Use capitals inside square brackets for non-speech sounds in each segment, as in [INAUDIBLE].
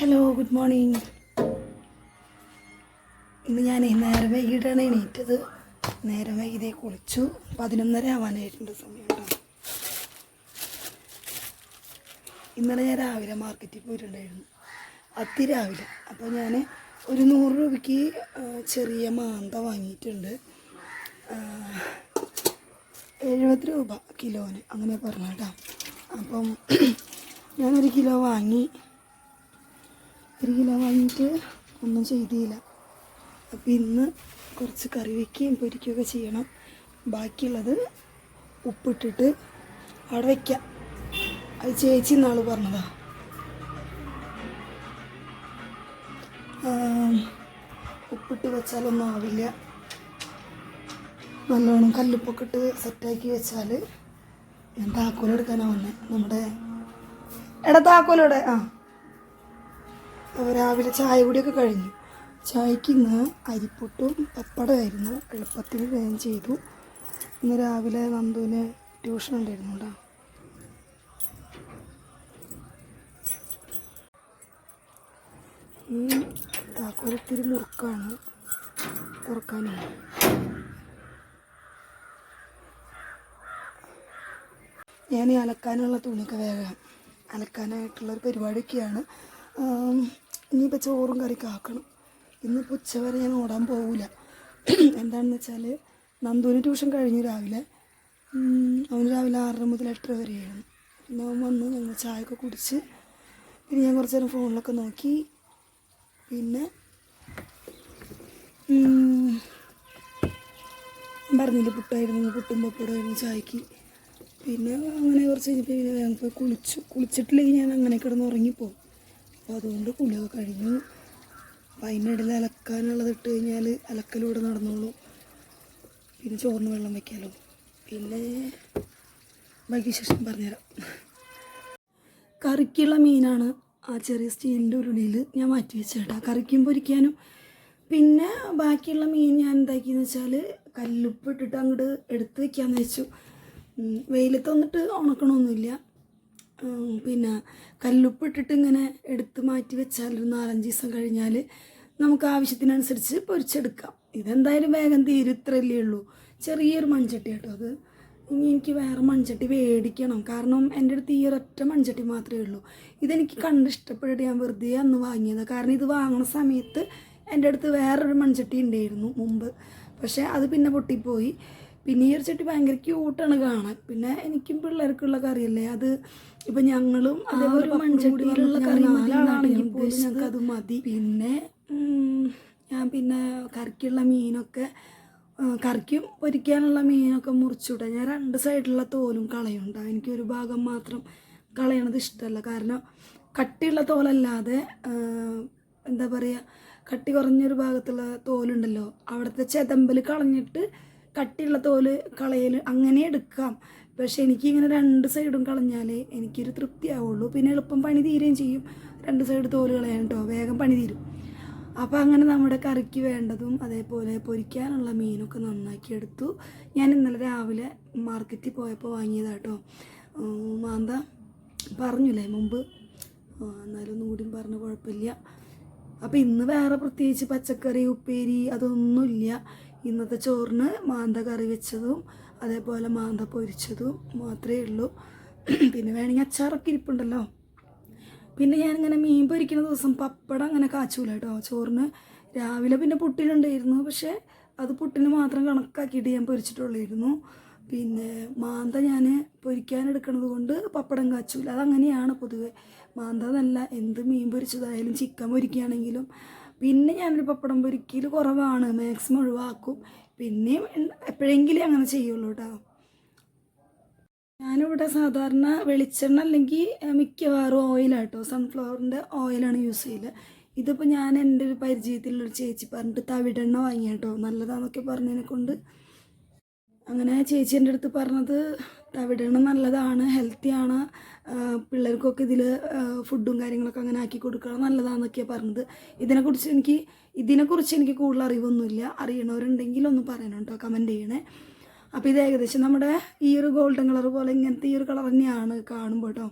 Hello good morning ഇന്ന് ഞാൻ നേരെ വൈകിട്ടാണ് എണീറ്റത്. നേരം വൈകിതേ കുളിച്ചു. പതിനൊന്നര ആവാനായിട്ടുണ്ട് സമയം ഇന്നലെ ഞാൻ രാവിലെ മാർക്കറ്റിൽ പോയിട്ടുണ്ടായിരുന്നു. അതിരാവിലെ. അപ്പോൾ ഞാൻ ഒരു നൂറ് രൂപയ്ക്ക് ചെറിയ മാന്ത വാങ്ങിയിട്ടുണ്ട്. എഴുപത് രൂപ കിലോന്. അങ്ങനെ പറഞ്ഞു കേട്ടോ. അപ്പം [CLEARS THROAT] ഞാനൊരു കിലോ വാങ്ങി. ഒരു കിലോ വാങ്ങിയിട്ട് ഒന്നും ചെയ്തില്ല. അപ്പം ഇന്ന് കുറച്ച് കറി വയ്ക്കുകയും പൊരിക്കുകയൊക്കെ ചെയ്യണം. ബാക്കിയുള്ളത് ഉപ്പിട്ടിട്ട് അവിടെ വയ്ക്കാം അത് ചേച്ചി നാൾ പറഞ്ഞതാ. ഉപ്പിട്ട് വെച്ചാലൊന്നും ആവില്ല. നല്ലോണം കല്ലുപ്പൊക്കെ ഇട്ട് സെറ്റാക്കി വെച്ചാൽ ഞാൻ താക്കോലെടുക്കാനാണ് വന്നത് നമ്മുടെ എടാ താക്കോലോടെ ആ. അപ്പോൾ രാവിലെ ചായ കൂടിയൊക്കെ കഴിഞ്ഞു. ചായക്ക് ഇന്ന് അരിപ്പൊട്ടും പപ്പടമായിരുന്നു എളുപ്പത്തിൽ വേഗം ചെയ്തു. ഇന്ന് രാവിലെ നന്ദുവിന് ട്യൂഷൻ ഉണ്ടായിരുന്നു കേട്ടോ. ഈ താക്കോലത്തിരി മുറുക്കാണ്. തുറക്കാനാണ് ഞാൻ ഈ അലക്കാനുള്ള തുണിയൊക്കെ വേഗം അലക്കാനായിട്ടുള്ള ഒരു പരിപാടിയൊക്കെയാണ് ഇനിയിപ്പോൾ ചോറും കറിയൊക്കെ ആക്കണം. ഇന്നിപ്പോൾ ഉച്ചവരെ ഞാൻ ഓടാൻ പോകില്ല എന്താണെന്ന് വെച്ചാൽ നന്ദുവിന് ട്യൂഷൻ കഴിഞ്ഞു രാവിലെ. അവന് രാവിലെ ആറര മുതൽ എട്ടര വരെയായിരുന്നു പിന്നെ അവൻ വന്ന് ഞങ്ങൾ ചായയൊക്കെ കുടിച്ച് പിന്നെ ഞാൻ കുറച്ച് നേരം ഫോണിലൊക്കെ നോക്കി. പിന്നെ പറഞ്ഞില്ല പുട്ടായിരുന്നു പുട്ടും പപ്പടമായിരുന്നു ചായക്ക്. പിന്നെ അങ്ങനെ കുറച്ച് കഴിഞ്ഞപ്പോൾ പിന്നെ കുളിച്ചു. കുളിച്ചിട്ടില്ലെങ്കിൽ ഞാൻ അങ്ങനെ കിടന്ന് ഉറങ്ങിപ്പോവും. അപ്പോൾ അതുകൊണ്ട് കുളിയൊക്കെ കഴിഞ്ഞു. അപ്പം അതിന്റെ ഇടയിൽ അലക്കാനുള്ളത് ഇട്ട് കഴിഞ്ഞാൽ അലക്കലൂടെ നടന്നോളൂ. പിന്നെ ചോറിന് വെള്ളം വെക്കാലോ പിന്നെ ബാക്കി ശേഷം പറഞ്ഞുതരാം. കറിക്കുള്ള മീനാണ് ആ ചെറിയ സ്റ്റീലിന്റെ ഉരുളിയിൽ ഞാൻ മാറ്റി വെച്ചേട്ടാ. കറിക്കും പൊരിക്കാനും. പിന്നെ ബാക്കിയുള്ള മീൻ ഞാൻ എന്താക്കിയെന്ന് വെച്ചാൽ കല്ലുപ്പ് ഇട്ടിട്ട് അങ്ങോട്ട് എടുത്ത് വെക്കാമെന്ന് വെച്ചു വെയിലത്ത് വന്നിട്ട് ഉണക്കണമൊന്നുമില്ല. പിന്നെ കല്ലുപ്പിട്ടിട്ട് ഇങ്ങനെ എടുത്ത് മാറ്റി വെച്ചാൽ ഒരു നാലഞ്ച് ദിവസം കഴിഞ്ഞാൽ നമുക്ക് ആവശ്യത്തിനനുസരിച്ച് പൊരിച്ചെടുക്കാം. ഇതെന്തായാലും വേഗം തീരും ഇത്രയല്ലേ ഉള്ളൂ. ചെറിയൊരു മൺചട്ടി കേട്ടോ അത്. ഇനി എനിക്ക് വേറെ മൺചട്ടി മേടിക്കണം കാരണം എന്റെ അടുത്ത് ഈ ഒരൊറ്റ മൺചട്ടി മാത്രമേ ഉള്ളൂ. ഇതെനിക്ക് കണ്ട് ഇഷ്ടപ്പെട്ടിട്ട് ഞാൻ വെറുതെ അന്ന് വാങ്ങിയത്. കാരണം ഇത് വാങ്ങുന്ന സമയത്ത് എന്റെ അടുത്ത് വേറൊരു മൺചട്ടി ഉണ്ടായിരുന്നു മുമ്പ്. പക്ഷേ അത് പിന്നെ പൊട്ടിപ്പോയി. പിന്നെ ഈ ഒരു ചട്ടി ഭയങ്കര ക്യൂട്ടാണ് കാണാൻ. പിന്നെ എനിക്കും പിള്ളേർക്കുള്ള കറിയല്ലേ? അത് ഇപ്പം ഞങ്ങളും അതേപോലെ മൺചട്ടിയിലുള്ള കറി നാലാളാണെങ്കിൽ പോലും ഞങ്ങൾക്ക് അത് മതി. പിന്നെ ഞാൻ പിന്നെ കറിക്കുള്ള മീനൊക്കെ കറിക്കും പൊരിക്കാനുള്ള മീനൊക്കെ മുറിച്ചുവിടാം. ഞാൻ രണ്ട് സൈഡിലുള്ള തോലും കളയുണ്ട എനിക്ക് ഒരു ഭാഗം മാത്രം കളയണത് ഇഷ്ടമല്ല കാരണം കട്ടിയുള്ള തോലല്ലാതെ എന്താ പറയുക കട്ടി കുറഞ്ഞൊരു ഭാഗത്തുള്ള തോലുണ്ടല്ലോ. അവിടുത്തെ ചെതമ്പൽ കളഞ്ഞിട്ട് കട്ടിയുള്ള തോൽ കളയൽ അങ്ങനെ എടുക്കാം. പക്ഷെ എനിക്കിങ്ങനെ രണ്ട് സൈഡും കളഞ്ഞാലേ എനിക്കൊരു തൃപ്തിയാവുള്ളൂ. പിന്നെ എളുപ്പം പണി തീരുകയും ചെയ്യും. രണ്ട് സൈഡ് തോൽ കളയാൻ കേട്ടോ വേഗം പണി തീരും. അപ്പോൾ അങ്ങനെ നമ്മുടെ കറിക്ക് വേണ്ടതും അതേപോലെ പൊരിക്കാനുള്ള മീനൊക്കെ നന്നാക്കി എടുത്തു. ഞാൻ ഇന്നലെ രാവിലെ മാർക്കറ്റിൽ പോയപ്പോൾ വാങ്ങിയതാട്ടോ മാന്ത പറഞ്ഞില്ലേ മുമ്പ്? എന്നാലും ഒന്നുകൂടി പറഞ്ഞ കുഴപ്പമില്ല. അപ്പോൾ ഇന്ന് വേറെ പ്രത്യേകിച്ച് പച്ചക്കറി ഉപ്പേരി അതൊന്നുമില്ല. ഇന്നത്തെ ചോറിന് മാന്ത കറി വെച്ചതും അതേപോലെ മാന്ത പൊരിച്ചതും മാത്രമേ ഉള്ളൂ. പിന്നെ വേണമെങ്കിൽ അച്ചാറൊക്കെ ഇരിപ്പുണ്ടല്ലോ. പിന്നെ ഞാനിങ്ങനെ മീൻ പൊരിക്കുന്ന ദിവസം പപ്പടം അങ്ങനെ കാച്ചൂല കേട്ടോ. ചോറിന് രാവിലെ പിന്നെ പുട്ടിനുണ്ടായിരുന്നു. പക്ഷേ അത് പുട്ടിന് മാത്രം കണക്കാക്കിയിട്ട് ഞാൻ പൊരിച്ചിട്ടുള്ളായിരുന്നു. പിന്നെ മാന്ത ഞാൻ പൊരിക്കാൻ എടുക്കുന്നത് കൊണ്ട് പപ്പടം കാച്ചൂല. അതങ്ങനെയാണ് പൊതുവെ. മാന്ത എന്ത് മീൻ പൊരിച്ചതായാലും ചിക്കൻ പൊരിക്കുകയാണെങ്കിലും പിന്നെ ഞാനൊരു പപ്പടം പൊരിക്കൽ കുറവാണ്. മാക്സിമം ഒഴിവാക്കും. പിന്നെയും എപ്പോഴെങ്കിലും അങ്ങനെ ചെയ്യുള്ളൂ കേട്ടോ ഞാനിവിടെ സാധാരണ വെളിച്ചെണ്ണ അല്ലെങ്കിൽ മിക്കവാറും ഓയിലാട്ടോ സൺഫ്ലവറിന്റെ ഓയിലാണ് യൂസ് ചെയ്യൽ. ഇതിപ്പോൾ ഞാൻ എന്റെ ഒരു പരിചയത്തിലുള്ളൊരു ചേച്ചി പറഞ്ഞിട്ട് തവിടെണ്ണ വാങ്ങിയാട്ടോ നല്ലതാണെന്നൊക്കെ പറഞ്ഞതിനെ കൊണ്ട് അങ്ങനെ ചേച്ചി എന്റെ അടുത്ത് പറഞ്ഞത് തവിടെണ്ണ നല്ലതാണ് ഹെൽത്തിയാണ്. പിള്ളേർക്കൊക്കെ ഇതിൽ ഫുഡും കാര്യങ്ങളൊക്കെ അങ്ങനെ ആക്കി കൊടുക്കണം നല്ലതാണെന്നൊക്കെയാണ് പറഞ്ഞത്. ഇതിനെക്കുറിച്ച് എനിക്ക് ഇതിനെക്കുറിച്ച് എനിക്ക് കൂടുതൽ അറിവൊന്നുമില്ല. അറിയണവരുണ്ടെങ്കിൽ ഒന്ന് പറയണം കേട്ടോ കമന്റ് ചെയ്യണേ. അപ്പോൾ ഇത് ഏകദേശം നമ്മുടെ ഈ ഒരു ഗോൾഡൻ കളർ പോലെ ഇങ്ങനത്തെ ഈ ഒരു കളർ തന്നെയാണ് കാണുമ്പോൾ കേട്ടോ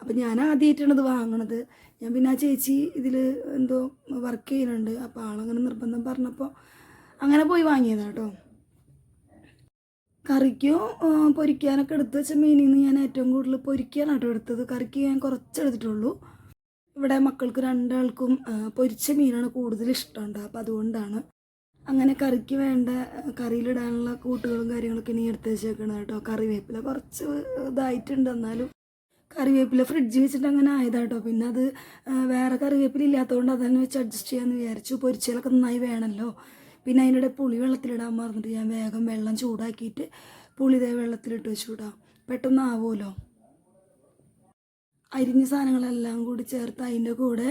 അപ്പോൾ ഞാൻ ആദ്യമായിട്ടാണ് ഇത് വാങ്ങണത്. ഞാൻ പിന്നെ ആ ചേച്ചി ഇതിൽ എന്തോ വർക്ക് ചെയ്യുന്നുണ്ട്. അപ്പോൾ ആളങ്ങനെ നിർബന്ധം പറഞ്ഞപ്പോൾ അങ്ങനെ പോയി വാങ്ങിയതാണ് കേട്ടോ കറിക്കും പൊരിക്കാനൊക്കെ എടുത്ത് വെച്ച മീനിൽ നിന്ന് ഞാൻ ഏറ്റവും കൂടുതൽ പൊരിക്കാനാട്ടോ എടുത്തത്. കറിക്ക് ഞാൻ കുറച്ചെടുത്തിട്ടുള്ളൂ ഇവിടെ മക്കൾക്ക് രണ്ടാൾക്കും പൊരിച്ച മീനാണ് കൂടുതൽ ഇഷ്ടമുണ്ട്. അപ്പോൾ അതുകൊണ്ടാണ് അങ്ങനെ കറിക്ക് വേണ്ട കറിയിലിടാനുള്ള കൂട്ടുകളും കാര്യങ്ങളൊക്കെ ഇനി എടുത്ത് വെച്ചേക്കണം കേട്ടോ. കറിവേപ്പില കുറച്ച് ഇതായിട്ടുണ്ട്. എന്നാലും കറിവേപ്പില ഫ്രിഡ്ജ് വെച്ചിട്ട് അങ്ങനെ ആയതാട്ടോ. പിന്നെ അത് വേറെ കറിവേപ്പില ഇല്ലാത്തതുകൊണ്ട് അതന്നെ വെച്ച് അഡ്ജസ്റ്റ് ചെയ്യാമെന്ന് വിചാരിച്ചു. പൊരിച്ചാലൊക്കെ നന്നായി വേണമല്ലോ പിന്നെ അതിനിടെ പുളി വെള്ളത്തിലിടാൻ മറന്നിട്ട് ഞാൻ വേഗം വെള്ളം ചൂടാക്കിയിട്ട് പുളി ഇതേ വെള്ളത്തിലിട്ട് വെച്ചു വിടാം പെട്ടെന്ന് ആവുമല്ലോ? അരിഞ്ഞ സാധനങ്ങളെല്ലാം കൂടി ചേർത്ത് അതിന്റെ കൂടെ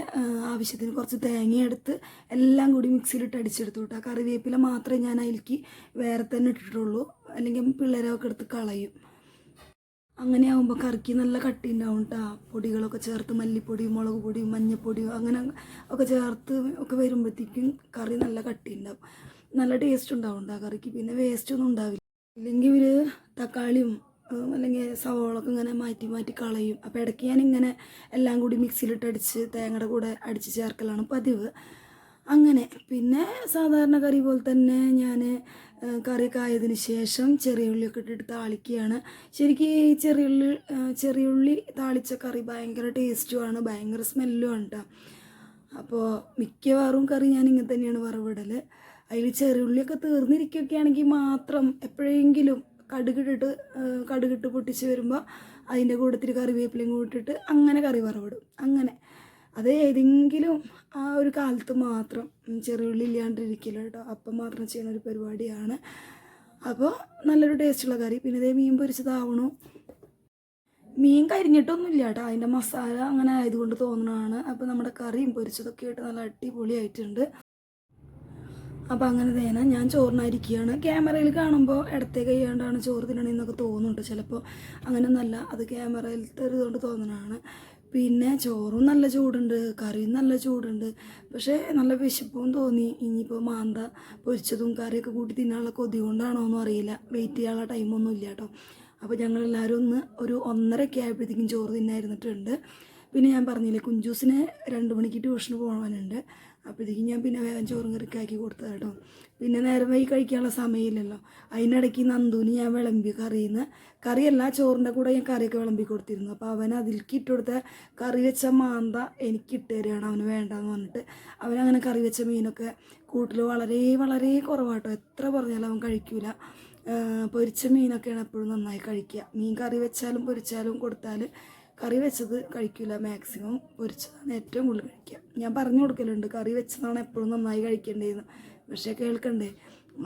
ആവശ്യത്തിന് കുറച്ച് തേങ്ങ എടുത്ത് എല്ലാം കൂടി മിക്സിയിലിട്ട് അടിച്ചെടുത്തു കേട്ടോ കറിവേപ്പില മാത്രമേ ഞാൻ അതിലേക്ക് വേറെ തന്നെ ഇട്ടിട്ടുള്ളൂ. അല്ലെങ്കിൽ പിള്ളേരൊക്കെ എടുത്ത് കളയും. അങ്ങനെ ആകുമ്പോൾ കറിക്ക് നല്ല കട്ടി ഉണ്ടാവും കേട്ടോ പൊടികളൊക്കെ ചേർത്ത് മല്ലിപ്പൊടി മുളക് പൊടി മഞ്ഞൾപ്പൊടി അങ്ങനെ ഒക്കെ ചേർത്ത് ഒക്കെ വരുമ്പോഴത്തേക്കും കറി നല്ല കട്ടി ഉണ്ടാവും നല്ല ടേസ്റ്റ് ഉണ്ടാവും കേട്ടോ കറിക്ക്. പിന്നെ വേസ്റ്റ് ഒന്നും ഉണ്ടാവില്ല. ഇല്ലെങ്കിൽ ഇവർ തക്കാളിയും അല്ലെങ്കിൽ സവോളൊക്കെ ഇങ്ങനെ മാറ്റി മാറ്റി കളയും. അപ്പോൾ ഇടയ്ക്ക് ഞാൻ ഇങ്ങനെ എല്ലാം കൂടി മിക്സിയിലിട്ട് അടിച്ച് തേങ്ങയുടെ കൂടെ അടിച്ച് ചേർക്കലാണ് പതിവ്. അങ്ങനെ. പിന്നെ സാധാരണ കറി പോലെ തന്നെ ഞാൻ കറി ആയതിനു ശേഷം ചെറിയ ഉള്ളിയൊക്കെ ഇട്ടിട്ട് താളിക്കുകയാണ്. ശരിക്കും ഈ ചെറിയുള്ളി ചെറിയ ചെറിയുള്ളി താളിച്ച കറി ഭയങ്കര ടേസ്റ്റുമാണ് ഭയങ്കര സ്മെല്ലുമാണ് കേട്ടോ അപ്പോൾ മിക്കവാറും കറി ഞാൻ ഇങ്ങനെ തന്നെയാണ് വറവിടൽ അതിൽ ചെറിയുള്ളിയൊക്കെ തീർന്നിരിക്കുകയൊക്കെ ആണെങ്കിൽ മാത്രം എപ്പോഴെങ്കിലും കടുകിട്ടിട്ട് കടുകിട്ട് പൊട്ടിച്ച് വരുമ്പോൾ അതിന്റെ കൂട്ടത്തിൽ കറിവേപ്പിലയും കൂട്ടിട്ട് അങ്ങനെ കറി വറവിടും. അങ്ങനെ. അത് ഏതെങ്കിലും ആ ഒരു കാലത്ത് മാത്രം ചെറുള്ളി ഇല്ലാണ്ടിരിക്കില്ല കേട്ടോ അപ്പം മാത്രം ചെയ്യുന്ന ഒരു പരിപാടിയാണ്. അപ്പോൾ നല്ലൊരു ടേസ്റ്റുള്ള കറി. പിന്നെ ഇതേ മീൻ പൊരിച്ചതാവണു. മീൻ കരിഞ്ഞിട്ടൊന്നുമില്ല കേട്ടോ അതിന്റെ മസാല അങ്ങനെ ആയതുകൊണ്ട് തോന്നണതാണ്. അപ്പോൾ നമ്മുടെ കറിയും പൊരിച്ചതൊക്കെ ആയിട്ട് നല്ല അടിപൊളിയായിട്ടുണ്ട്. അപ്പം അങ്ങനെ തേന ഞാൻ ചോറിനായിരിക്കുകയാണ്. ക്യാമറയിൽ കാണുമ്പോൾ ഇടത്തെ കൈയാണ്ടാണ് ചോറ് തിന്നണമെന്നൊക്കെ തോന്നുന്നുണ്ട്. ചിലപ്പോൾ അങ്ങനെയൊന്നല്ല അത് ക്യാമറയിൽ ഇതുകൊണ്ട് തോന്നുന്നതാണ് പിന്നെ ചോറും നല്ല ചൂടുണ്ട് കറിയും നല്ല ചൂടുണ്ട്. പക്ഷേ നല്ല വിശപ്പും തോന്നി. ഇനിയിപ്പോൾ മാന്ത പൊരിച്ചതും കറിയൊക്കെ കൂട്ടി തിന്നാനുള്ള കൊതി കൊണ്ടാണോ എന്നും അറിയില്ല. വെയിറ്റ് ചെയ്യാനുള്ള ടൈമൊന്നും ഇല്ല കേട്ടോ അപ്പോൾ ഞങ്ങളെല്ലാവരും ഒന്ന് ഒരു ഒന്നരയൊക്കെ ആയപ്പോഴത്തേക്കും ചോറ് തിന്നായിരുന്നിട്ടുണ്ട്. പിന്നെ ഞാൻ പറഞ്ഞില്ലേ കുഞ്ചൂസിന് രണ്ട് മണിക്ക് ട്യൂഷന് പോകാനുണ്ട് അപ്പോഴത്തേക്കും ഞാൻ പിന്നെ വേഗം ചോറും കറിക്കാക്കി കൊടുത്തത് കേട്ടോ. പിന്നെ നേരം വൈകി കഴിക്കാനുള്ള സമയമില്ലല്ലോ. അതിനിടയ്ക്ക് നന്ദുവിന് ഞാൻ വിളമ്പി കറിയുന്ന കറിയല്ല ചോറിന്റെ കൂടെ ഞാൻ കറിയൊക്കെ വിളമ്പി കൊടുത്തിരുന്നു. അപ്പോൾ അവൻ അതിലേക്ക് ഇട്ട് കൊടുത്ത കറി വെച്ച മാന്ത എനിക്ക് ഇട്ട് തരികയാണ് അവന് വേണ്ടെന്ന് പറഞ്ഞിട്ട്. അവനങ്ങനെ കറി വെച്ച മീനൊക്കെ കൂട്ടിൽ വളരെ വളരെ കുറവാട്ടോ എത്ര പറഞ്ഞാലും അവൻ കഴിക്കൂല. പൊരിച്ച മീനൊക്കെയാണ് എപ്പോഴും നന്നായി കഴിക്കുക. മീൻ കറി വെച്ചാലും പൊരിച്ചാലും കൊടുത്താൽ കറി വെച്ചത് കഴിക്കില്ല മാക്സിമം പൊരിച്ചതാണ് ഏറ്റവും കൂടുതൽ കഴിക്കുക. ഞാൻ പറഞ്ഞു കൊടുക്കലുണ്ട് കറി വെച്ചതാണ് എപ്പോഴും നന്നായി കഴിക്കേണ്ടതെന്ന്. പക്ഷേ കേൾക്കണ്ടേ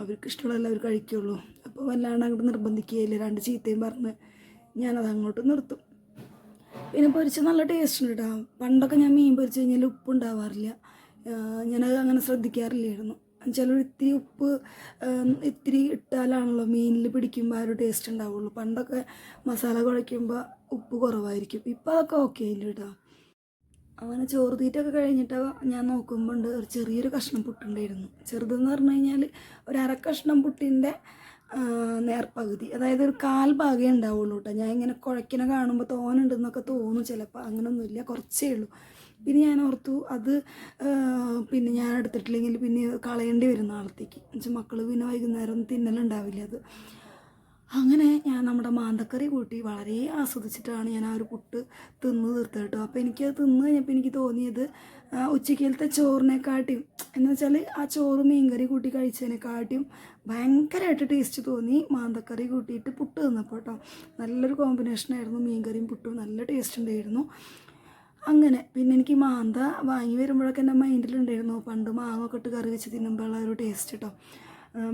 അവർക്ക് ഇഷ്ടമുള്ളതല്ല അവർ കഴിക്കുള്ളൂ. അപ്പോൾ വല്ലാണ്ട് അങ്ങോട്ട് നിർബന്ധിക്കുകയില്ല. രണ്ട് ചീത്തയും പറഞ്ഞ് ഞാനത് അങ്ങോട്ട് നിർത്തും. പിന്നെ പൊരിച്ച നല്ല ടേസ്റ്റ് ഉണ്ട് കേട്ടോ പണ്ടൊക്കെ ഞാൻ മീൻ പൊരിച്ച് കഴിഞ്ഞാൽ ഉപ്പ് ഉണ്ടാവാറില്ല. ആഹ് ഞാനത് അങ്ങനെ ശ്രദ്ധിക്കാറില്ലായിരുന്നു. ചിലർ ഇത്തിരി ഉപ്പ് ഇത്തിരി ഇട്ടാലാണല്ലോ മീനിൽ പിടിക്കുമ്പോൾ ആ ഒരു ടേസ്റ്റ് ഉണ്ടാവുള്ളൂ. പണ്ടൊക്കെ മസാല കുഴയ്ക്കുമ്പോൾ ഉപ്പ് കുറവായിരിക്കും. ഇപ്പം അതൊക്കെ ഓക്കെ ആയില്ല കേട്ടോ അങ്ങനെ ചോറ് തീറ്റൊക്കെ കഴിഞ്ഞിട്ട് ഞാൻ നോക്കുമ്പോൾ ഉണ്ട് ഒരു ചെറിയൊരു കഷ്ണം പുട്ടുണ്ടായിരുന്നു. ചെറുതെന്ന് പറഞ്ഞു കഴിഞ്ഞാൽ ഒരു അര കഷ്ണം പുട്ടിന്റെ നേർപ്പകുതി അതായത് ഒരു കാൽ ഭാഗമേ ഉണ്ടാവുള്ളൂ കേട്ടോ ഞാൻ ഇങ്ങനെ കുഴക്കിനെ കാണുമ്പോൾ തോനുണ്ടെന്നൊക്കെ തോന്നും ചിലപ്പോൾ അങ്ങനൊന്നുമില്ല കുറച്ചേ ഉള്ളൂ. പിന്നെ ഞാൻ ഓർത്തു അത് പിന്നെ ഞാൻ എടുത്തിട്ടില്ലെങ്കിൽ പിന്നെ കളയേണ്ടി വരും നാളത്തേക്ക് എന്നുവെച്ചാൽ മക്കൾ പിന്നെ വൈകുന്നേരം തിന്നലുണ്ടാവില്ല അത്. അങ്ങനെ ഞാൻ നമ്മുടെ മാന്തക്കറി കൂട്ടി വളരെ ആസ്വദിച്ചിട്ടാണ് ഞാൻ ആ ഒരു പുട്ട് തിന്ന് തീർത്തത് കേട്ടോ. അപ്പോൾ എനിക്ക് തിന്ന് കഴിഞ്ഞപ്പോൾ എനിക്ക് തോന്നിയത് ഉച്ചക്കലത്തെ ചോറിനെക്കാട്ടിയും എന്ന് വെച്ചാൽ ആ ചോറ് മീൻകറി കൂട്ടി കഴിച്ചതിനെക്കാട്ടിയും ഭയങ്കരമായിട്ട് ടേസ്റ്റ് തോന്നി മാന്തക്കറി കൂട്ടിയിട്ട് പുട്ട് തിന്നപ്പോൾ കേട്ടോ. നല്ലൊരു കോമ്പിനേഷനായിരുന്നു മീൻകറിയും പുട്ടും നല്ല ടേസ്റ്റ് ഉണ്ടായിരുന്നു. അങ്ങനെ പിന്നെ എനിക്ക് മാന്ത വാങ്ങി വരുമ്പോഴൊക്കെ എന്റെ മൈൻഡിലുണ്ടായിരുന്നു പണ്ട് മാങ്ങ ഒക്കെ ഇട്ട് കറി വെച്ച് തിന്നുമ്പോഴുള്ള ഒരു ടേസ്റ്റ് കേട്ടോ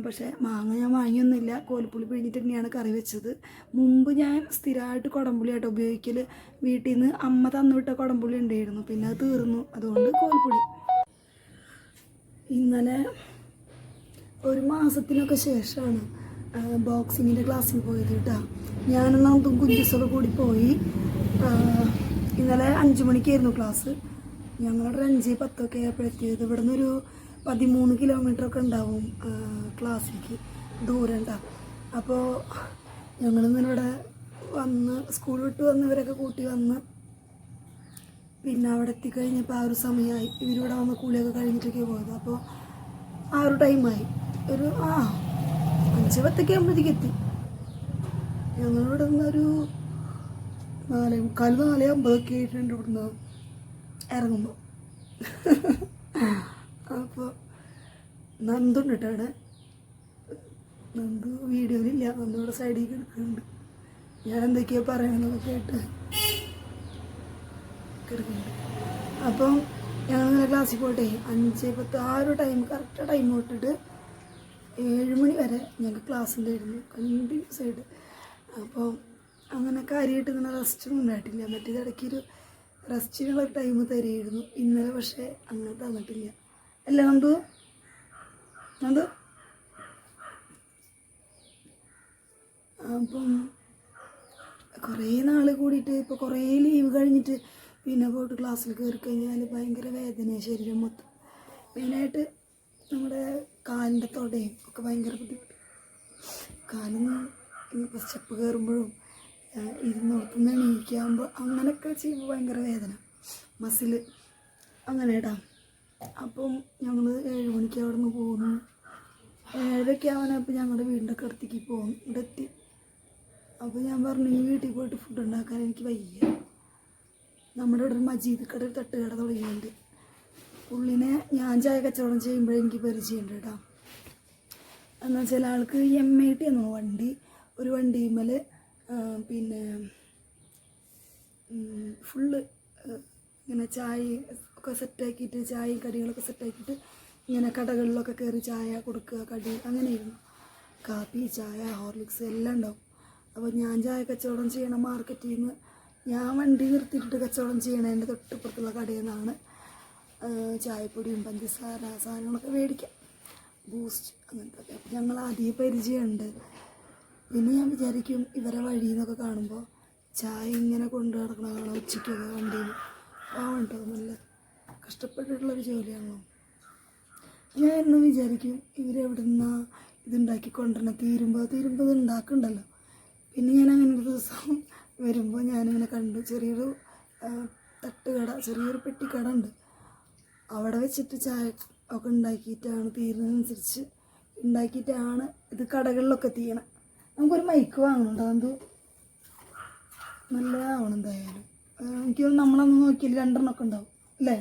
പക്ഷേ മാങ്ങ ഞാൻ വാങ്ങിയൊന്നുമില്ല. കോൽപ്പുളി പിഴിഞ്ഞിട്ട് തന്നെയാണ് കറി വെച്ചത്. മുമ്പ് ഞാൻ സ്ഥിരമായിട്ട് കുടംപുളിയായിട്ട് ഉപയോഗിക്കൽ വീട്ടിൽ നിന്ന് അമ്മ തന്നുവിട്ട കുടംപുളി ഉണ്ടായിരുന്നു. പിന്നെ അത് തീർന്നു. അതുകൊണ്ട് കോൽപ്പുളി ഇന്നലെ ഒരു മാസത്തിനൊക്കെ ശേഷമാണ് ബോക്സിങ്ങിന്റെ ക്ലാസ്സിൽ പോയത് കേട്ടോ. ഞാനെന്നാ കുഞ്ചിസൊക്കെ കൂടി പോയി. ഇന്നലെ അഞ്ച് മണിക്കായിരുന്നു ക്ലാസ്. ഞങ്ങളവിടെ അഞ്ച് പത്തൊക്കെ ആയപ്പോഴെത്തിയത് ഇവിടെ നിന്നൊരു പതിമൂന്ന് കിലോമീറ്റർ ഒക്കെ ഉണ്ടാവും ക്ലാസ്സിലേക്ക് ദൂരം ഉണ്ടാവും അപ്പോൾ ഞങ്ങളിന്നിവിടെ വന്ന് സ്കൂൾ വിട്ട് വന്നവരൊക്കെ കൂട്ടി വന്ന് പിന്നെ അവിടെ എത്തിക്കഴിഞ്ഞപ്പോൾ ആ ഒരു സമയമായി ഇവരിവിടെ വന്ന് കൂലിയൊക്കെ കഴിഞ്ഞിട്ടൊക്കെ പോയത്. അപ്പോൾ ആ ഒരു ടൈമായി. ഒരു ആ അഞ്ച് പത്തൊക്കെ ആകുമ്പോഴത്തേക്ക് എത്തി. ഞങ്ങളിവിടെ നിന്നൊരു നാല് മുക്കാൽ നാല് അമ്പതൊക്കെ ആയിട്ടുണ്ട് ഇവിടുന്ന് ഇറങ്ങുമ്പോൾ [LAUGHS] അപ്പോൾ നന്ദുണ്ടിട്ടാണ് നന്ദു വീഡിയോയിലില്ല. നന്ദുവിടെ സൈഡിൽ കിടക്കുന്നുണ്ട് ഞാൻ എന്തൊക്കെയാ പറയണമെന്നൊക്കെ കേട്ട് കിടക്കുന്നുണ്ട് അപ്പം ഞങ്ങൾ ക്ലാസ്സിൽ പോട്ടെ അഞ്ച് പത്ത് ആ ഒരു ടൈം കറക്റ്റ് ടൈം തൊട്ടിട്ട് ഏഴ് മണി വരെ ഞങ്ങൾക്ക് ക്ലാസ് ഉണ്ടായിരുന്നു കണ്ടിന്യൂസ് ആയിട്ട്. അപ്പോൾ അങ്ങനെ കാര്യമായിട്ട് ഇങ്ങനെ റെസ്റ്റൊന്നും ഉണ്ടായിട്ടില്ല. മറ്റേത് ഇടയ്ക്കൊരു റെസ്റ്റിനുള്ള ടൈം തരുമായിരുന്നു ഇന്നലെ പക്ഷേ അങ്ങനെ തന്നിട്ടില്ല. അല്ല കണ്ടു കണ്ടു അപ്പം കുറേ നാൾ കൂടിയിട്ട് ഇപ്പോൾ കുറേ ലീവ് കഴിഞ്ഞിട്ട് പിന്നെ പോയിട്ട് ക്ലാസ്സിൽ കയറി കഴിഞ്ഞാൽ ഭയങ്കര വേദനയാണ് ശരീരം മൊത്തം. മെയിനായിട്ട് നമ്മുടെ കാലിന്റെ തൊടയും ഒക്കെ ഭയങ്കര ബുദ്ധിമുട്ട്. കാലിന് ഇപ്പോൾ സ്റ്റെപ്പ് കയറുമ്പോഴും ഇരുന്നോർത്തുനിന്ന് എണീക്കാകുമ്പോൾ അങ്ങനെയൊക്കെ ചെയ്യുമ്പോൾ ഭയങ്കര വേദന. മസിൽ അങ്ങനെ ഇടാം അപ്പം ഞങ്ങൾ ഏഴ് മണിക്ക് അവിടെ നിന്ന് പോകുന്നു ഏഴരയ്ക്ക് ആവാനപ്പോൾ ഞങ്ങളുടെ വീടിന്റെ കടത്തേക്ക് പോകും ഇവിടെ എത്തി. അപ്പോൾ ഞാൻ പറഞ്ഞു ഈ വീട്ടിൽ പോയിട്ട് ഫുഡ് ഉണ്ടാക്കാൻ എനിക്ക് വയ്യ. നമ്മുടെ ഇവിടെ ഒരു മജീദ് കട ഒരു തട്ടുകട തുടങ്ങിയിട്ടുണ്ട്. പുള്ളിനെ ഞാൻ ചായ കച്ചവടം ചെയ്യുമ്പോഴേ എനിക്ക് പരിചയമുണ്ട് കേട്ടോ. എന്നാൽ വെച്ചാൽ ആൾക്ക് എം ഐ ടി എന്നോ വണ്ടി. ഒരു വണ്ടിമേൽ പിന്നെ ഫുള്ള് ഇങ്ങനെ ചായ ഒക്കെ സെറ്റാക്കിയിട്ട് ചായയും കടികളൊക്കെ സെറ്റാക്കിയിട്ട് ഇങ്ങനെ കടകളിലൊക്കെ കയറി ചായ കൊടുക്കുക കടി അങ്ങനെയായിരുന്നു. കാപ്പി ചായ ഹോർലിക്സ് എല്ലാം ഉണ്ടാവും. അപ്പോൾ ഞാൻ ചായ കച്ചവടം ചെയ്യണ മാർക്കറ്റിൽ നിന്ന് ഞാൻ വണ്ടി നിർത്തിയിട്ട് കച്ചവടം ചെയ്യണതിന്റെ തൊട്ടിപ്പുറത്തുള്ള കടയിൽ നിന്നാണ് ചായപ്പൊടിയും പഞ്ചസാര സാധനങ്ങളൊക്കെ മേടിക്കാം ബൂസ്റ്റ് അങ്ങനത്തെ ഒക്കെ അപ്പം ഞങ്ങൾ ആദ്യം പരിചയമുണ്ട്. പിന്നെ ഞാൻ വിചാരിക്കും ഇവരെ വഴിയിൽ നിന്നൊക്കെ കാണുമ്പോൾ ചായ ഇങ്ങനെ കൊണ്ടു നടക്കണ കാണാം ഉച്ചയ്ക്കൊക്കെ വണ്ടിയിൽ. കേട്ടോ നല്ല കഷ്ടപ്പെട്ടിട്ടുള്ളൊരു ജോലിയാണല്ലോ ഞാൻ എന്നും വിചാരിക്കും ഇവരെവിടെ നിന്നാ ഇതുണ്ടാക്കി കൊണ്ടുവരണം തീരുമ്പോൾ തീരുമ്പോൾ ഇത് ഉണ്ടാക്കണ്ടല്ലോ. പിന്നെ ഞാൻ അങ്ങനെ ഒരു ദിവസം വരുമ്പോൾ ഞാനിങ്ങനെ കണ്ടു ചെറിയൊരു തട്ടുകട ചെറിയൊരു പെട്ടിക്കട ഉണ്ട്. അവിടെ വെച്ചിട്ട് ചായ ഒക്കെ ഉണ്ടാക്കിയിട്ടാണ് തീരുന്നതനുസരിച്ച് ഉണ്ടാക്കിയിട്ടാണ് ഇത് കടകളിലൊക്കെ തീയണം നമുക്കൊരു മൈക്ക് വാങ്ങണുണ്ടോ എന്തോ? നല്ലതാവണം എന്തായാലും. എനിക്ക് നമ്മളൊന്നും നോക്കിയാൽ രണ്ടെണ്ണമൊക്കെ ഉണ്ടാവും അല്ലേ?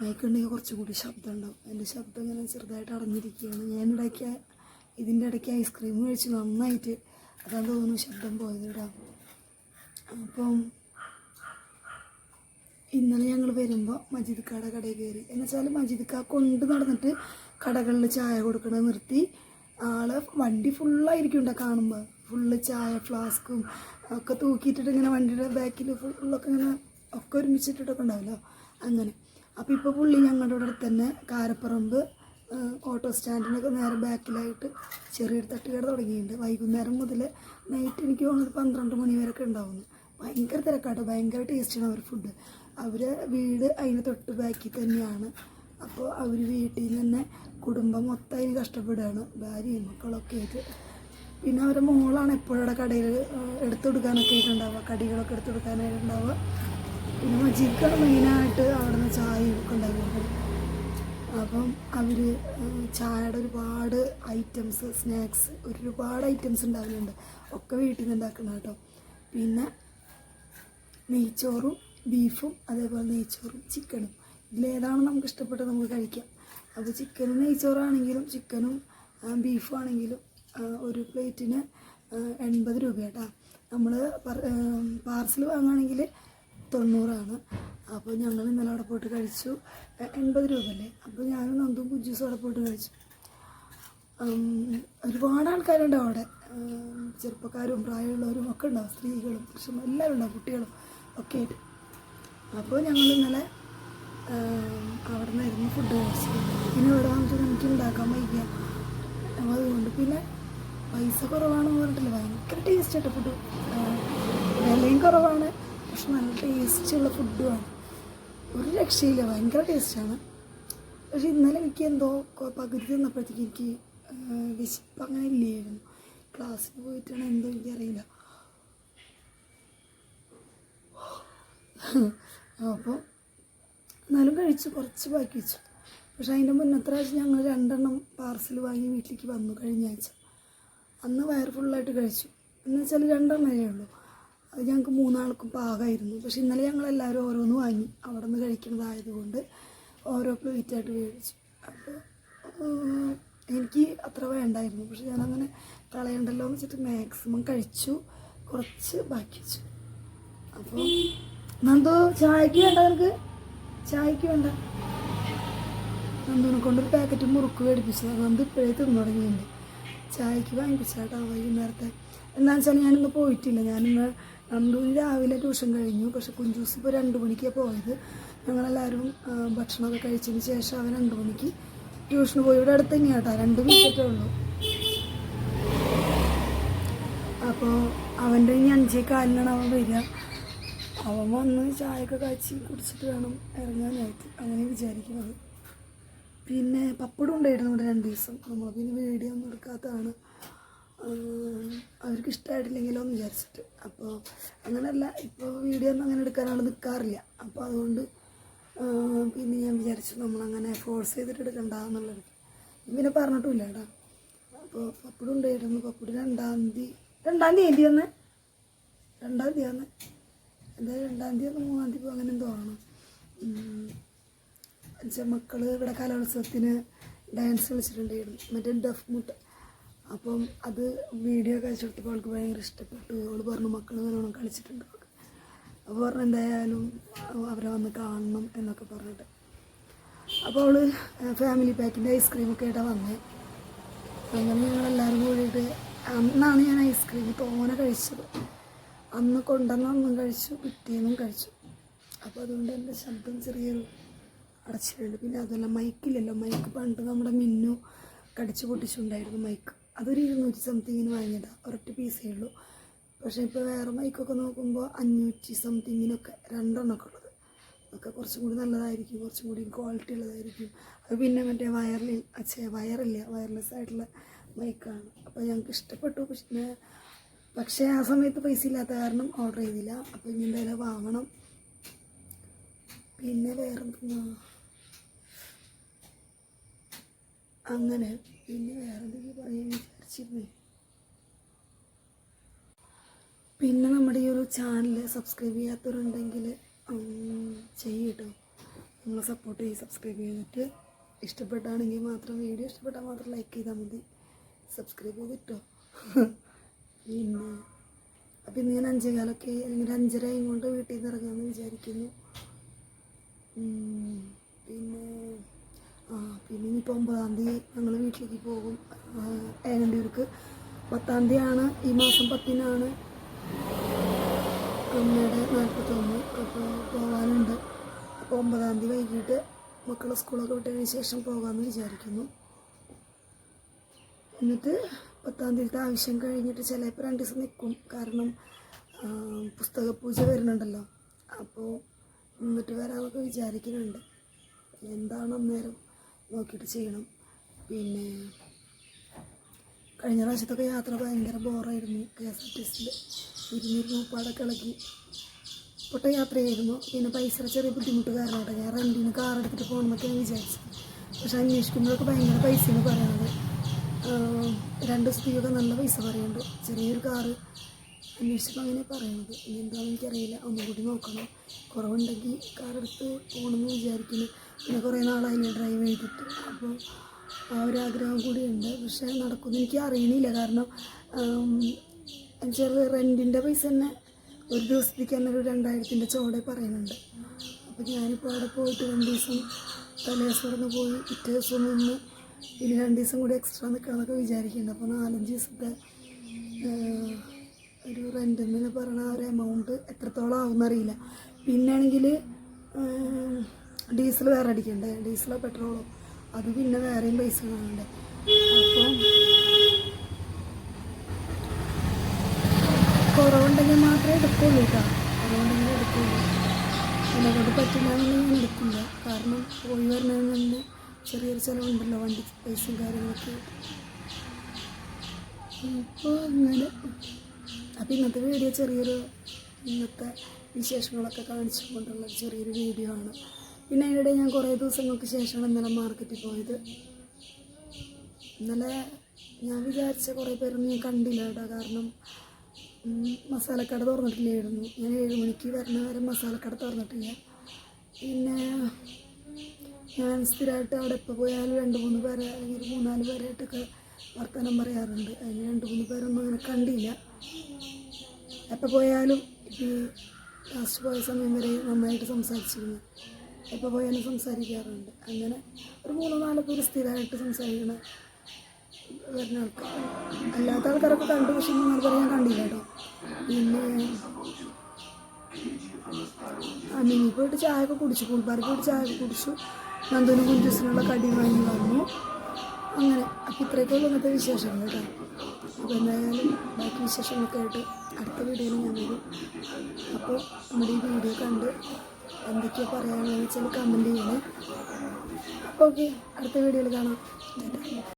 മൈക്ക് കുറച്ചുകൂടി കുറച്ചും കൂടി ശബ്ദം ഉണ്ടാവും എന്റെ ശബ്ദം ഇങ്ങനെ ചെറുതായിട്ട് അടഞ്ഞിരിക്കുകയാണ്. ഞാൻ ഇടയ്ക്ക് ഇതിന്റെ ഇടയ്ക്ക് ഐസ്ക്രീം കഴിച്ച് നന്നായിട്ട് അതാണ് തോന്നുന്നു ശബ്ദം പോയത് ഇടാം അപ്പം ഇന്നലെ ഞങ്ങൾ വരുമ്പോൾ മജിദ് കട കടയിൽ കയറി. എന്ന് വെച്ചാൽ മജിദ് കാ കൊണ്ട് നടന്നിട്ട് കടകളിൽ ചായ കൊടുക്കണത് നിർത്തി ആളെ വണ്ടി ഫുള്ളായിരിക്കും ഉണ്ടാ കാണുമ്പോൾ ഫുള്ള് ചായ ഫ്ലാസ്കും ഒക്കെ തൂക്കിയിട്ടിട്ട് ഇങ്ങനെ വണ്ടിയുടെ ബാക്കിൽ ഫുള്ളൊക്കെ ഇങ്ങനെ ഒക്കെ ഒരുമിച്ചിട്ടിട്ടൊക്കെ ഉണ്ടാവില്ലോ. അങ്ങനെ. അപ്പോൾ ഇപ്പോൾ പുള്ളി ഞങ്ങളുടെ ഇവിടെ തന്നെ കാരപ്പറമ്പ് ഓട്ടോ സ്റ്റാൻഡിനൊക്കെ നേരെ ബാക്കിലായിട്ട് ചെറിയൊരു തട്ടുകട തുടങ്ങിയിട്ടുണ്ട്. വൈകുന്നേരം മുതൽ നൈറ്റ് എനിക്ക് തോന്നുന്നത് പന്ത്രണ്ട് മണി വരെയൊക്കെ ഉണ്ടാവുന്നു. ഭയങ്കര തിരക്കാട്ടോ. ഭയങ്കര ടേസ്റ്റാണ് അവർ ഫുഡ് അവർ വീട് അതിന് തൊട്ട് ബാക്കി തന്നെയാണ്. അപ്പോൾ അവർ വീട്ടിൽ നിന്ന് തന്നെ കുടുംബം മൊത്തം അതിന് കഷ്ടപ്പെടുകയാണ്. ഭാര്യയും മക്കളൊക്കെ ആയിട്ട്. പിന്നെ അവരുടെ മോളാണ് എപ്പോഴും കടയിൽ എടുത്തു കൊടുക്കാനൊക്കെ ആയിട്ടുണ്ടാവുക. കടികളൊക്കെ എടുത്തു കൊടുക്കാനായിട്ടുണ്ടാവുക. പിന്നെ മജീക്കാണ് മെയിനായിട്ട് അവിടെ നിന്ന് ചായ ഒക്കെ ഉണ്ടാകുന്നത് അപ്പം അവർ ചായയുടെ ഒരുപാട് ഐറ്റംസ് സ്നാക്സ് ഒരുപാട് ഐറ്റംസ് ഉണ്ടാകുന്നുണ്ട് ഒക്കെ വീട്ടിൽ നിന്ന് ഉണ്ടാക്കണം കേട്ടോ. പിന്നെ നെയ്ച്ചോറും ബീഫും അതേപോലെ നെയ്ച്ചോറും ചിക്കനും. ഇതിലേതാണ് നമുക്ക് ഇഷ്ടപ്പെട്ടത് നമുക്ക് കഴിക്കാം. അപ്പോൾ ചിക്കനും നെയ്ച്ചോറാണെങ്കിലും ചിക്കനും ബീഫും ആണെങ്കിലും ഒരു പ്ലേറ്റിന് എൺപത് രൂപ കേട്ടോ. നമ്മൾ പാർസൽ വാങ്ങുകയാണെങ്കിൽ തൊണ്ണൂറാണ്. അപ്പോൾ ഞങ്ങൾ ഇന്നലെ അവിടെ പോയിട്ട് കഴിച്ചു. എൺപത് രൂപ അല്ലേ അപ്പോൾ ഞാനും നന്ദും കുജ്ജൂസും അവിടെ പോയിട്ട് കഴിച്ചു. ഒരുപാട് ആൾക്കാരുണ്ട് അവിടെ. ചെറുപ്പക്കാരും പ്രായമുള്ളവരും ഒക്കെ ഉണ്ടാവും. സ്ത്രീകളും പുരുഷന്മാരും എല്ലാവരും ഉണ്ടാവും കുട്ടികളും ഒക്കെ ആയിട്ട്. അപ്പോൾ ഞങ്ങൾ ഇന്നലെ അവിടെ നിന്നായിരുന്നു ഫുഡ് കഴിച്ചത് പിന്നെ ഇവിടെ വന്നിട്ട് എനിക്ക് ഉണ്ടാക്കാൻ വയ്യ. അതുകൊണ്ട് പിന്നെ പൈസ കുറവാണെന്ന് പറഞ്ഞിട്ടില്ല. ഭയങ്കര ടേസ്റ്റ് ആയിട്ട് ഫുഡ് വിലയും കുറവാണ്. പക്ഷെ നല്ല ടേസ്റ്റുള്ള ഫുഡുമാണ് ഒരു രക്ഷയില്ല. ഭയങ്കര ടേസ്റ്റാണ് പക്ഷെ ഇന്നലെ എനിക്ക് എന്തോ പകുതി തന്നപ്പോഴത്തേക്ക് എനിക്ക് വിശപ്പ് അങ്ങനെ ഇല്ലായിരുന്നു. ക്ലാസ്സിൽ പോയിട്ടാണ് എന്തോ എനിക്കറിയില്ല അപ്പോൾ എന്നാലും കഴിച്ചു. കുറച്ച് ബാക്കി വെച്ചു. പക്ഷെ അതിന്റെ മുന്നത്തെ പ്രാവശ്യം ഞങ്ങൾ രണ്ടെണ്ണം പാർസൽ വാങ്ങി വീട്ടിലേക്ക് വന്നു കഴിഞ്ഞ ആഴ്ച. അന്ന് വയർ ഫുള്ളായിട്ട് കഴിച്ചു. എന്ന് വെച്ചാൽ രണ്ടെണ്ണമേ ഉള്ളൂ. അത് ഞങ്ങൾക്ക് മൂന്നാൾക്കും പാകമായിരുന്നു. പക്ഷെ ഇന്നലെ ഞങ്ങൾ എല്ലാവരും ഓരോന്ന് വാങ്ങി. അവിടെ നിന്ന് കഴിക്കുന്നതായതുകൊണ്ട് ഓരോ പ്ലേറ്റായിട്ട് മേടിച്ചു. അപ്പോൾ എനിക്ക് അത്ര വേണ്ടായിരുന്നു. പക്ഷെ ഞാനങ്ങനെ കളയണ്ടല്ലോ എന്ന് വെച്ചിട്ട് മാക്സിമം കഴിച്ചു. കുറച്ച് ബാക്കി വെച്ചു. അപ്പോൾ നന്ദോ ചായക്ക് വേണ്ട നിനക്ക്? ചായക്ക് വേണ്ട. നന്ദുവിനെ കൊണ്ടൊരു പാക്കറ്റ് മുറുക്ക് മേടിപ്പിച്ചത് നന്ദു ഇപ്പോഴേ തിന്നു തുടങ്ങിയിട്ടുണ്ട്. ചായക്ക് വാങ്ങിപ്പിച്ചാട്ടോ വൈകുന്നേരത്തെ. എന്താണെന്ന് വെച്ചാൽ ഞാനിന്ന് പോയിട്ടില്ല. ഞാനിന്ന് നന്ദുവിന് രാവിലെ ട്യൂഷൻ കഴിഞ്ഞു. പക്ഷെ കുഞ്ചൂസ് ഇപ്പോൾ രണ്ട് മണിക്കാണ് പോയത്. ഞങ്ങളെല്ലാവരും ഭക്ഷണമൊക്കെ കഴിച്ചതിന് ശേഷം അവൻ രണ്ട് മണിക്ക് ട്യൂഷന് പോയി. ഇവിടെ അടുത്ത് തന്നെയാണ് കേട്ടോ രണ്ട് മിനിറ്റേ ഉള്ളൂ. അപ്പോൾ അവന്റെ ഇനി അഞ്ചേ കാലിനാണ് അവൻ വരിക. അവൻ വന്ന് ചായയൊക്കെ കാച്ചി കുടിച്ചിട്ട് വേണം ഇറങ്ങാനായിട്ട് അങ്ങനെ വിചാരിക്കുന്നത്. പിന്നെ പപ്പടം ഉണ്ടായിരുന്നു ഇവിടെ രണ്ട് ദിവസം. നമ്മൾ പിന്നെ വീഡിയോ ഒന്നും എടുക്കാത്തതാണ്. അവർക്ക് ഇഷ്ടമായിട്ടില്ലെങ്കിലോ എന്ന് വിചാരിച്ചിട്ട്. അപ്പോൾ അങ്ങനെയല്ല ഇപ്പോൾ വീഡിയോ ഒന്നും അങ്ങനെ എടുക്കാനാണ് നിൽക്കാറില്ല അപ്പോൾ അതുകൊണ്ട് പിന്നെ ഞാൻ വിചാരിച്ചു നമ്മളങ്ങനെ ഫോഴ്സ് ചെയ്തിട്ട് എടുക്കണ്ടെന്നുള്ളത്. പിന്നെ പറഞ്ഞിട്ടുമില്ല കേട്ടോ അപ്പോൾ പപ്പടം ഉണ്ടായിരുന്നു പപ്പടം രണ്ടാം തീയതി രണ്ടാം തീയതി വന്ന് രണ്ടാം തീയതി എന്തായാലും രണ്ടാം തീയതി ഒന്ന് മൂന്നാം തീയതി അങ്ങനെ എന്തോ ആണ് മക്കൾ ഇവിടെ കലോത്സവത്തിന് ഡാൻസ് കളിച്ചിട്ടുണ്ടായിരുന്നു. മറ്റേ ഡഫ് മുട്ട് അപ്പം അത് വീഡിയോ ഒക്കെ അയച്ചു അവൾക്ക് ഭയങ്കര ഇഷ്ടപ്പെട്ടു. അവൾ പറഞ്ഞു മക്കൾ നല്ലോണം കളിച്ചിട്ടുണ്ട് അപ്പോൾ പറഞ്ഞു എന്തായാലും അവരെ വന്ന് കാണണം എന്നൊക്കെ പറഞ്ഞിട്ട്. അപ്പോൾ അവൾ ഫാമിലി പാക്കിന്റെ ഐസ്ക്രീമൊക്കെ ആയിട്ടാണ് വന്നത് അങ്ങനെ ഞങ്ങളെല്ലാവരും കൂടിയിട്ട് അന്നാണ് ഞാൻ ഐസ്ക്രീം തോനെ കഴിച്ചത്. അന്ന് കൊണ്ടുവന്ന അന്നും കഴിച്ചു പിറ്റേന്നും കഴിച്ചു. അപ്പോൾ അതുകൊണ്ട് എന്റെ ശബ്ദം ചെറിയൊരു അടച്ചിട്ടുണ്ട്. പിന്നെ അതല്ല മൈക്കില്ലല്ലോ മൈക്ക് പണ്ട് നമ്മുടെ മിന്നു കടിച്ചു പൊട്ടിച്ചുണ്ടായിരുന്നു മൈക്ക് അതൊരു ഇരുന്നൂറ്റി സംതിങ്ങിന് വാങ്ങിയതാണ് ഒരൊറ്റ പീസേ ഉള്ളൂ. പക്ഷേ ഇപ്പോൾ വേറെ മൈക്കൊക്കെ നോക്കുമ്പോൾ അഞ്ഞൂറ്റി സംതിങ്ങിനൊക്കെ രണ്ടെണ്ണമൊക്കെ ഉള്ളത്. അതൊക്കെ കുറച്ചും കൂടി നല്ലതായിരിക്കും. കുറച്ചും കൂടി ക്വാളിറ്റി ഉള്ളതായിരിക്കും. അത് പിന്നെ മറ്റേ വയറിൽ അച്ഛേ വയറില്ല വയർലെസ് ആയിട്ടുള്ള മൈക്കാണ് അപ്പോൾ ഞങ്ങൾക്ക് ഇഷ്ടപ്പെട്ടു. പക്ഷേ പക്ഷേ ആ സമയത്ത് പൈസ ഇല്ലാത്ത കാരണം ഓർഡർ ചെയ്തില്ല. അപ്പോൾ ഇനി എന്തായാലും വാങ്ങണം. പിന്നെ വേറെ അങ്ങനെ. പിന്നെ വേറെ എന്തെങ്കിലും പറയാൻ വിചാരിച്ചിരുന്നേ? പിന്നെ നമ്മുടെ ഈ ഒരു ചാനൽ സബ്സ്ക്രൈബ് ചെയ്യാത്തവരുണ്ടെങ്കിൽ ചെയ്യട്ടോ. നമ്മളെ സപ്പോർട്ട് ചെയ്ത് സബ്സ്ക്രൈബ് ചെയ്തിട്ട്. ഇഷ്ടപ്പെട്ടാണെങ്കിൽ മാത്രം വീഡിയോ ഇഷ്ടപ്പെട്ടാൽ മാത്രം ലൈക്ക് ചെയ്താൽ മതി. സബ്സ്ക്രൈബ് ചെയ്തിട്ടോ. പിന്നെ അപ്പം ഇന്ന് ഞാൻ അഞ്ചേകാലൊക്കെ അല്ലെങ്കിൽ അഞ്ചര കൊണ്ട് വീട്ടിൽ നിന്ന് ഇറങ്ങാമെന്ന് വിചാരിക്കുന്നു പിന്നെ പിന്നെ ഇനിയിപ്പോൾ ഒമ്പതാം തീയതി ഞങ്ങൾ വീട്ടിലേക്ക് പോകും. ഏനണ്ടിയൂർക്ക് പത്താം തീയതിയാണ് ഈ മാസം പത്തിനാണ് അമ്മയുടെ നാൽപ്പത്തൊന്ന് അപ്പോൾ പോകാനുണ്ട് അപ്പോൾ ഒമ്പതാം തീയതി വൈകിട്ട് മക്കളെ സ്കൂളൊക്കെ വിട്ടതിന് ശേഷം പോകാമെന്ന് വിചാരിക്കുന്നു. എന്നിട്ട് പത്താം തീയതി ആവശ്യം കഴിഞ്ഞിട്ട് ചിലപ്പോൾ രണ്ട് ദിവസം നിൽക്കും കാരണം പുസ്തക പൂജ വരുന്നുണ്ടല്ലോ. അപ്പോൾ എന്നിട്ട് വരാമൊക്കെ വിചാരിക്കുന്നുണ്ട്. എന്താണ് അന്നേരം നോക്കിയിട്ട് ചെയ്യണം. പിന്നെ കഴിഞ്ഞ പ്രാവശ്യത്തൊക്കെ യാത്ര ഭയങ്കര ബോറായിരുന്നു. കെ എസ് ആർ ടി സിയിൽ ഇരുന്നൂറ് മുപ്പാടൊക്കെ ഇളക്കി പൊട്ട യാത്രയായിരുന്നു. പിന്നെ പൈസ ചെറിയ ബുദ്ധിമുട്ട് കാരണമായിട്ട് ഞാൻ റെന്റിന് കാർ എടുത്തിട്ട് പോകണമെന്നൊക്കെ ഞാൻ വിചാരിച്ചു. പക്ഷെ അന്വേഷിക്കുമ്പോഴൊക്കെ ഭയങ്കര പൈസ എന്ന് പറയുന്നത് രണ്ട് സ്ത്രീയൊക്കെ നല്ല പൈസ പറയുന്നുണ്ട് ചെറിയൊരു കാറ് അന്വേഷിച്ചപ്പോൾ അങ്ങനെ പറയണത്. ഇനി എന്താണെന്ന് എനിക്കറിയില്ല. ഒന്നും കൂടി നോക്കണം. കുറവുണ്ടെങ്കിൽ കാർ എടുത്ത് പോകണമെന്ന് വിചാരിക്കുന്നു. പിന്നെ കുറേ നാളായി ഡ്രൈവ് ചെയ്തിട്ട്. അപ്പോൾ ആ ഒരു ആഗ്രഹം കൂടിയുണ്ട്. പക്ഷേ നടക്കുമെന്ന് എനിക്ക് അറിയണില്ല. കാരണം ചെറിയ റെന്റിന്റെ പൈസ തന്നെ ഒരു ദിവസത്തേക്ക് തന്നെ ഒരു രണ്ടായിരത്തിന്റെ ചോടെ പറയുന്നുണ്ട്. അപ്പോൾ ഞാനിപ്പോൾ അവിടെ പോയിട്ട് രണ്ട് ദിവസം തലേദിവസം പോയി. പിറ്റേ ദിവസം നിന്ന് ഇനി രണ്ട് ദിവസം കൂടി എക്സ്ട്രാ നിൽക്കാമെന്നൊക്കെ വിചാരിക്കുന്നുണ്ട് അപ്പോൾ നാലഞ്ച് ദിവസത്തെ ഒരു റെന്റിന് പറയണ ആ ഒരു എമൗണ്ട് എത്രത്തോളം ആവുമെന്നറിയില്ല പിന്നാണെങ്കിൽ ഡീസൽ വേറെ അടിക്കണ്ടേ? ഡീസലോ പെട്രോളോ? അത് പിന്നെ വേറെയും പൈസ കാണണ്ടേ? അപ്പോൾ കുറവുണ്ടെങ്കിൽ മാത്രമേ എടുക്കുള്ളൂ കേട്ടോ. കുറവുണ്ടെങ്കിൽ എടുക്കുള്ളൂ. എന്നെ കൊണ്ട് പറ്റില്ലാന്നുണ്ടെങ്കിൽ ഞാൻ എടുക്കില്ല. കാരണം പോയി തന്നെ ചെറിയൊരു ചിലവുണ്ടല്ലോ വണ്ടി പൈസയും കാര്യങ്ങളൊക്കെ. അപ്പോൾ അങ്ങനെ. അപ്പോൾ ഇന്നത്തെ വീഡിയോ ചെറിയൊരു ഇന്നത്തെ വിശേഷങ്ങളൊക്കെ കാണിച്ചുകൊണ്ടുള്ള കൊണ്ടുള്ള ചെറിയൊരു വീഡിയോ ആണ്. പിന്നെ അതിനിടെ ഞാൻ കുറേ ദിവസങ്ങൾക്ക് ശേഷമാണ് ഇന്നലെ മാർക്കറ്റിൽ പോയത്. ഇന്നലെ ഞാൻ വിചാരിച്ച കുറേ പേരൊന്നും ഞാൻ കണ്ടില്ല കേട്ടോ. കാരണം മസാലക്കട തുറന്നിട്ടില്ലായിരുന്നു. ഞാൻ ഏഴ് മണിക്ക് വരുന്ന വരെ മസാലക്കട തുറന്നിട്ടില്ല. പിന്നെ ഞാൻ സ്ഥിരമായിട്ട് അവിടെ എപ്പോൾ പോയാലും രണ്ട് മൂന്ന് പേരെ അല്ലെങ്കിൽ ഒരു മൂന്നാൽ പേരായിട്ടൊക്കെ വർത്തമാനം പറയാറുണ്ട്. അതിന് രണ്ട് മൂന്ന് പേരൊന്നും അങ്ങനെ കണ്ടില്ല. എപ്പോൾ പോയാലും ഈ ലാസ്റ്റ് പോയ സമയം വരെ നന്നായിട്ട് സംസാരിച്ചിരുന്നു. എപ്പോൾ തന്നെ സംസാരിക്കാറുണ്ട്. അങ്ങനെ ഒരു മൂന്നോ നാലോ പേര് സ്ഥിരമായിട്ട് സംസാരിക്കണ വരുന്ന ആൾക്കാർ അല്ലാത്ത ആൾക്കാരൊക്കെ കണ്ടു പക്ഷെ മൂന്നാൽ പറയാൻ ഞാൻ കണ്ടില്ല കേട്ടോ. പിന്നെ ആ മിനി പോയിട്ട് ചായ ഒക്കെ കുടിച്ചു. കൂൾപ്പാറി പോയിട്ട് ചായ ഒക്കെ കുടിച്ചു. നന്ദനും കുഞ്ചുസിനുള്ള കടി വാങ്ങി വന്നു അങ്ങനെ. അപ്പം ഇത്രയൊക്കെയുള്ള ഇന്നത്തെ വിശേഷങ്ങൾ കേട്ടോ. അപ്പോൾ എന്തായാലും ബാക്കി വിശേഷങ്ങളൊക്കെ ആയിട്ട് അടുത്ത വീഡിയോയിൽ ഞാൻ വരും. അപ്പോൾ നമ്മുടെ ഈ വീഡിയോ കണ്ട് എന്തൊക്കെയാണ് പറയാനുള്ളത് വെച്ചാൽ കമന്റ് ചെയ്യണേ. ഓക്കെ അടുത്ത വീഡിയോയിൽ കാണാം.